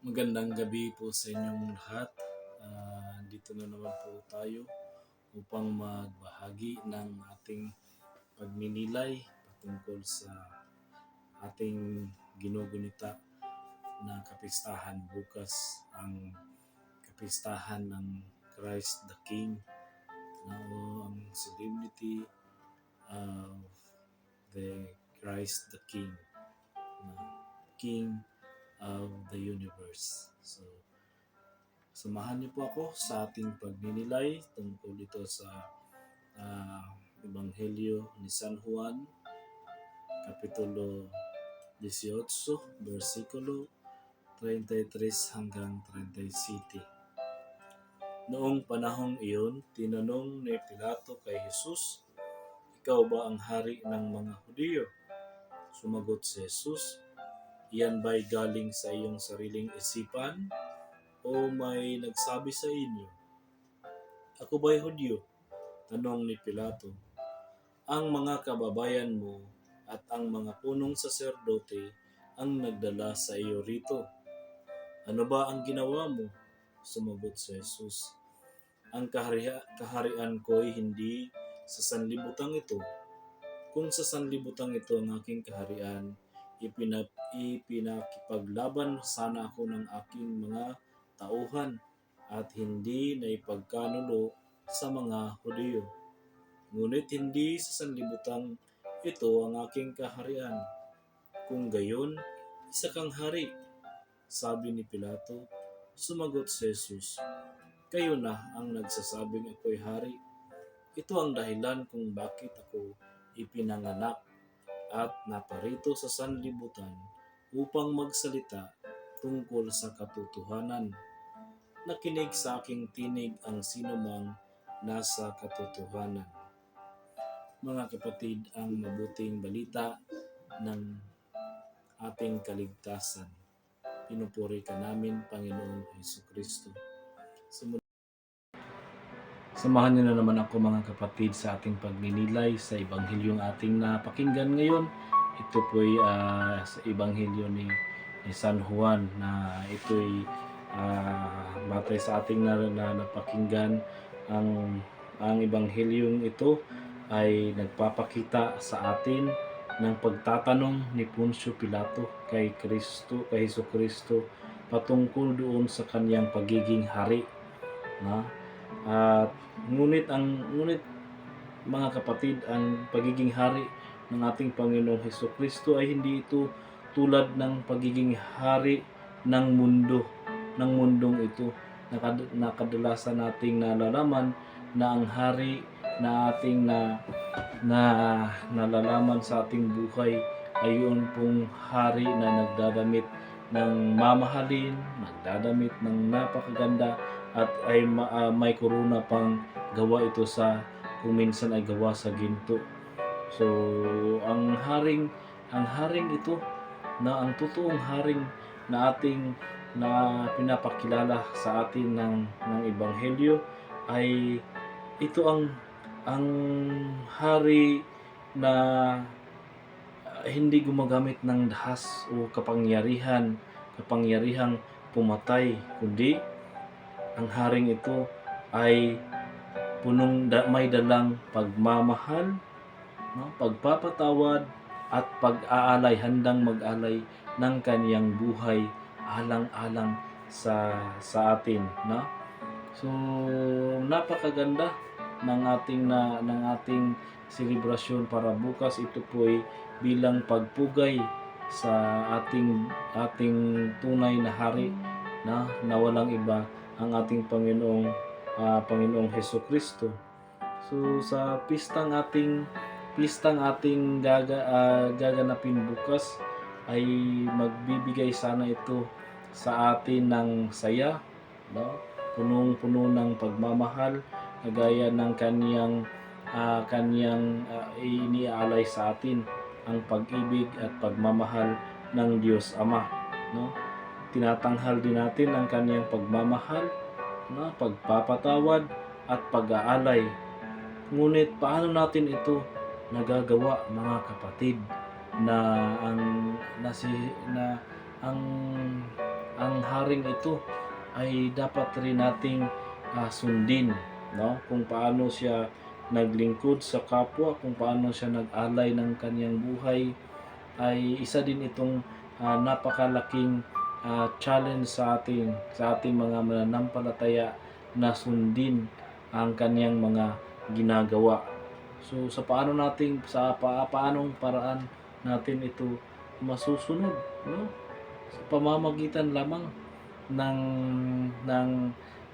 Magandang gabi po sa inyong lahat. Ah, dito na naman po tayo upang magbahagi ng ating pagninilay patungkol sa ating ginugunita na kapistahan. Bukas ang kapistahan ng Christ the King. Na o ang solemnity of the Christ the King. Na King of the universe. So, samahan niyo po ako sa ating pagninilay tungkol ito sa ah, Ebanghelyo ni San Juan, Kapitulo 18, versikulo 33 hanggang 37. Noong panahong iyon, tinanong ni Pilato kay Jesus, Ikaw ba ang hari ng mga Hudiyo? Sumagot si Jesus, Iyan ba'y galing sa iyong sariling isipan o may nagsabi sa inyo? Ako ba'y Hudyo? Tanong ni Pilato. Ang mga kababayan mo at ang mga punong saserdote ang nagdala sa iyo rito. Ano ba ang ginawa mo? Sumagot si Jesus. Ang kahariha, kaharian ko'y hindi sa sanlibutan ito. Kung sa sanlibutan ito ang aking kaharian, ipinap, ipinakipaglaban sana ako ng aking mga tauhan at hindi na ipagkanulo sa mga Hudiyo. Ngunit hindi sa sanlibutan ito ang aking kaharian. Kung gayon, isa kang hari. Sabi ni Pilato, sumagot si Jesus, Kayo na ang nagsasabing ako'y hari. Ito ang dahilan kung bakit ako ipinanganak at naparito sa sanlibutan upang magsalita tungkol sa katotohanan. Nakinig sa aking tinig ang sinumang nasa katotohanan. Mga kapatid, ang mabuting balita ng ating kaligtasan. Pinupuri ka namin, Panginoong Heso Kristo. Sumunod Samahan niyo na naman ako mga kapatid sa ating pagninilay sa Ebanghilyong ating napakinggan ngayon. Ito po ay ah, sa Ebanghelyo ni, ni San Juan na ito'y ah, batay sa ating na, na napakinggan ang ang Ebanghilyong ito ay nagpapakita sa atin ng pagtatanong ni Poncio Pilato kay Kristo, kay Hesus Kristo patungkol doon sa kanyang pagiging hari. Na? At ngunit ang ngunit mga kapatid, ang pagiging hari ng ating Panginoong Heso Kristo ay hindi ito tulad ng pagiging hari ng mundo, ng mundong ito. Nakad- nakadalasan nating nalalaman na ang hari na ating na na nalalaman sa ating buhay ay yun pong hari na nagdadamit ng mamahalin, nagdadamit ng napakaganda at ay ma- ah, may korona pang gawa ito sa kung minsan ay gawa sa ginto. So, ang haring ang haring ito na ang totoong haring na ating na pinapakilala sa atin ng ng ebanghelyo ay ito ang ang hari na hindi gumagamit ng dahas o kapangyarihan kapangyarihang pumatay kundi ang haring ito ay punong da, may dalang pagmamahal, no? pagpapatawad at pag-aalay, handang mag-alay ng kaniyang buhay alang-alang sa sa atin, no? So napakaganda ng ating na ng ating selebrasyon para bukas ito po ay bilang pagpugay sa ating ating tunay na hari na na walang iba ang ating Panginoong ah, Panginoong Heso Kristo. So sa pistang ating pistang ating gaga, ah, gaganapin bukas ay magbibigay sana ito sa atin ng saya, no? Punong-puno ng pagmamahal, kagaya ng kaniyang ah, kaniyang ah, iniaalay sa atin ang pag-ibig at pagmamahal ng Diyos Ama, no? Tinatanghal din natin ang kaniyang pagmamahal na pagpapatawad at pag-aalay. Ngunit paano natin ito nagagawa mga kapatid na ang na si na ang ang haring ito ay dapat rin nating ah, sundin no kung paano siya naglingkod sa kapwa kung paano siya nag-alay ng kanyang buhay ay isa din itong ah, napakalaking ah, challenge sa ating sa ating mga mananampalataya na sundin ang kanyang mga ginagawa. So sa paano nating sa pa, paanong paraan natin ito masusunod, no? Sa pamamagitan lamang ng ng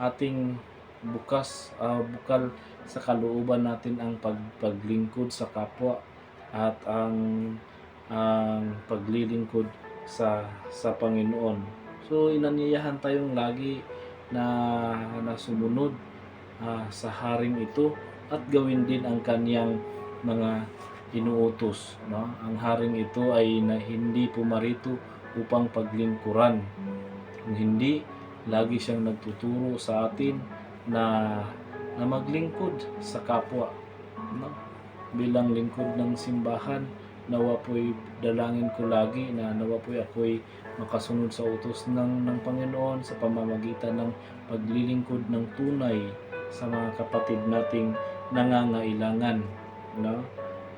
ating bukas ah, bukal sa kalooban natin ang pag, paglingkod sa kapwa at ang ang paglilingkod sa sa Panginoon. So inanyayahan tayong lagi na na sumunod ah, sa haring ito at gawin din ang kaniyang mga inuutos. No? Ang haring ito ay na hindi pumarito upang paglingkuran. Kung hindi, lagi siyang nagtuturo sa atin na na maglingkod sa kapwa. No? Bilang lingkod ng simbahan, nawa po'y dalangin ko lagi na nawa po'y ako'y makasunod sa utos ng, ng Panginoon sa pamamagitan ng paglilingkod ng tunay sa mga kapatid nating nangangailangan no?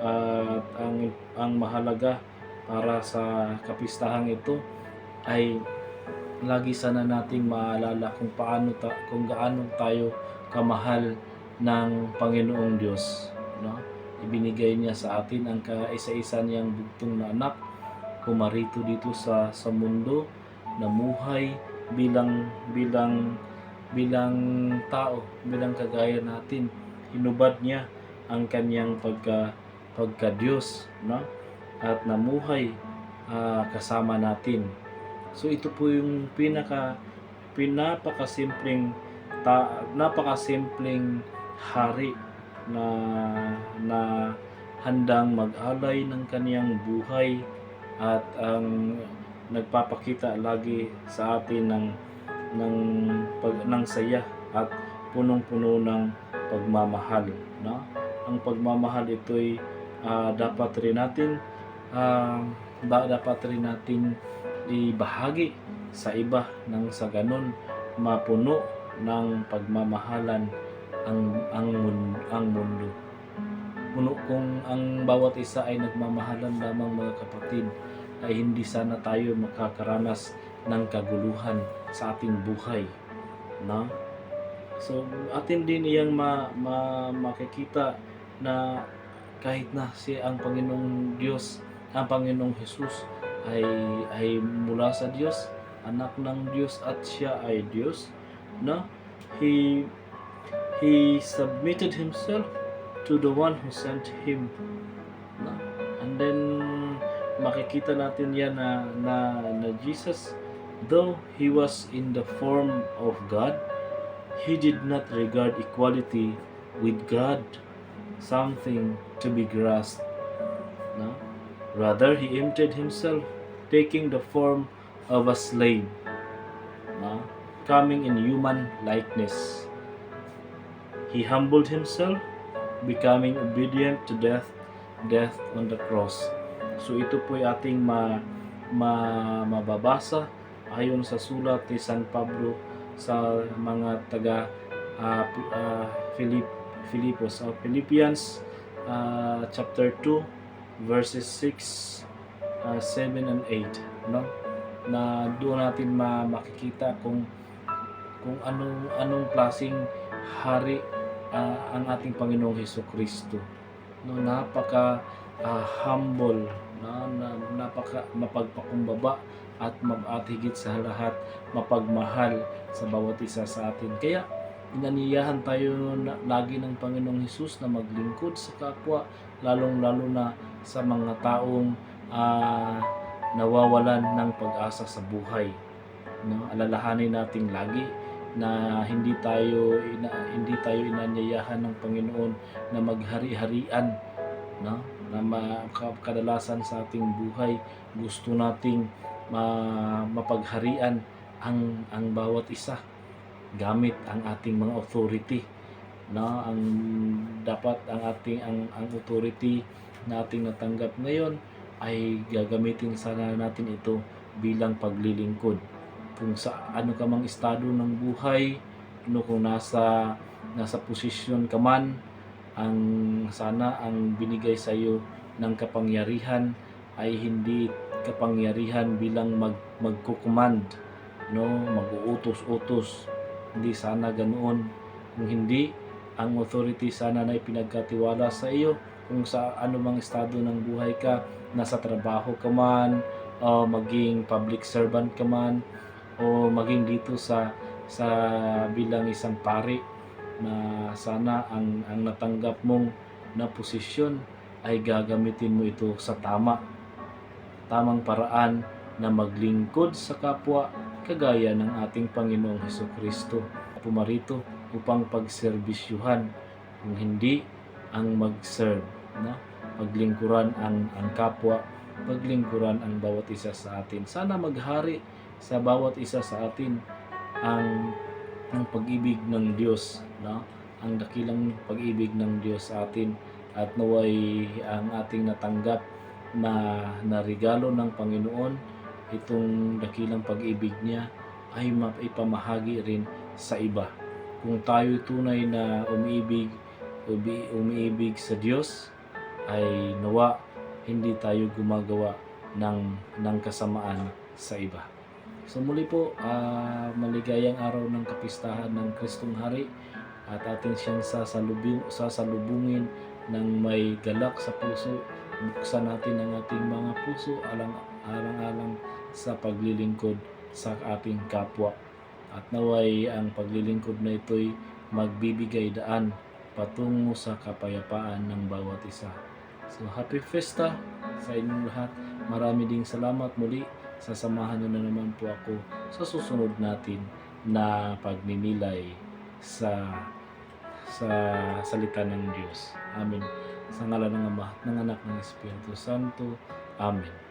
At ang ang mahalaga para sa kapistahang ito ay lagi sana nating maalala kung paano ta, kung gaano tayo kamahal ng Panginoong Diyos no ibinigay niya sa atin ang kaisa-isa niyang bugtong na anak pumarito dito sa sa mundo namuhay bilang bilang bilang tao bilang kagaya natin. Hinubad niya ang kanyang pagka pagka Diyos no? At namuhay ah, kasama natin. So ito po yung pinaka pinapakasimpleng ta, napakasimpleng hari na na handang mag-alay ng kaniyang buhay at ang nagpapakita lagi sa atin ng ng pag ng saya at punong-puno ng pagmamahal no? Ang pagmamahal ito'y ah, dapat rin natin da- dapat rin natin ibahagi sa iba nang sa ganon mapuno ng pagmamahalan ang ang mundo, ang mundo. Puno kung ang bawat isa ay nagmamahalan lamang mga kapatid ay hindi sana tayo makakaranas ng kaguluhan sa ating buhay no? So atin din iyang ma, ma, makikita na kahit na si ang Panginoong Diyos ang Panginoong Jesus ay ay mula sa Diyos anak ng Diyos at siya ay Diyos no? He he submitted himself to the one who sent him no? and then makikita natin yan na, na, na Jesus though he was in the form of God he did not regard equality with God something to be grasped no? rather he emptied himself taking the form of a slave no? coming in human likeness he humbled himself becoming obedient to death death on the cross. So ito po ay ating ma, ma, mababasa ayon sa sulat ni San Pablo sa mga taga uh, uh, Philip Filipos. Uh, Philippians uh, chapter 2 verses 6 uh, 7 and 8 no? Na doon natin ma makikita kung kung anong anong klasing hari ah, ang ating Panginoong Heso Kristo. No, napaka ah, humble, na, na, napaka mapagpakumbaba at mag at higit sa lahat mapagmahal sa bawat isa sa atin. Kaya inaniyahan tayo na, lagi ng Panginoong Hesus na maglingkod sa kapwa, lalong-lalo na sa mga taong ah, nawawalan ng pag-asa sa buhay. No, alalahanin natin lagi na hindi tayo ina, hindi tayo inanyayahan ng Panginoon na maghari-harian no? Na ma, ka- kadalasan sa ating buhay gusto nating ma, mapagharian ang ang bawat isa gamit ang ating mga authority no? Ang dapat ang ating ang ang authority na ating natanggap ngayon ay gagamitin sana natin ito bilang paglilingkod kung sa ano ka mang estado ng buhay, ano kung nasa nasa posisyon ka man, ang sana ang binigay sa iyo ng kapangyarihan ay hindi kapangyarihan bilang mag magkukumand, no, mag-uutos-utos. Hindi sana ganoon. Kung hindi, ang authority sana na ipinagkatiwala sa iyo kung sa anumang estado ng buhay ka, nasa trabaho ka man, o maging public servant ka man, o maging dito sa sa bilang isang pari na sana ang ang natanggap mong na posisyon ay gagamitin mo ito sa tama. Tamang paraan na maglingkod sa kapwa kagaya ng ating Panginoong Heso Kristo pumarito upang pagserbisyuhan kung hindi ang mag-serve no? paglingkuran ang ang kapwa paglingkuran ang bawat isa sa atin. Sana maghari sa bawat isa sa atin ang ang pag-ibig ng Diyos no ang dakilang pag-ibig ng Diyos sa atin at naway ang ating natanggap na na regalo ng Panginoon itong dakilang pag-ibig niya ay maipamahagi rin sa iba kung tayo tunay na umiibig umi- umiibig sa Diyos ay nawa hindi tayo gumagawa ng ng kasamaan sa iba. So muli po, ah, maligayang araw ng kapistahan ng Kristong Hari at atin siyang sasalubing, sasalubungin ng may galak sa puso. Buksan natin ang ating mga puso alang alang-alang sa paglilingkod sa ating kapwa. At naway ang paglilingkod na ito'y magbibigay daan patungo sa kapayapaan ng bawat isa. So happy festa sa inyong lahat. Marami ding salamat muli. Sasamahan nyo na naman po ako sa susunod natin na pagninilay sa sa salita ng Diyos. Amen. Sa ngala ng Ama, ng Anak ng Espiritu Santo. Amen.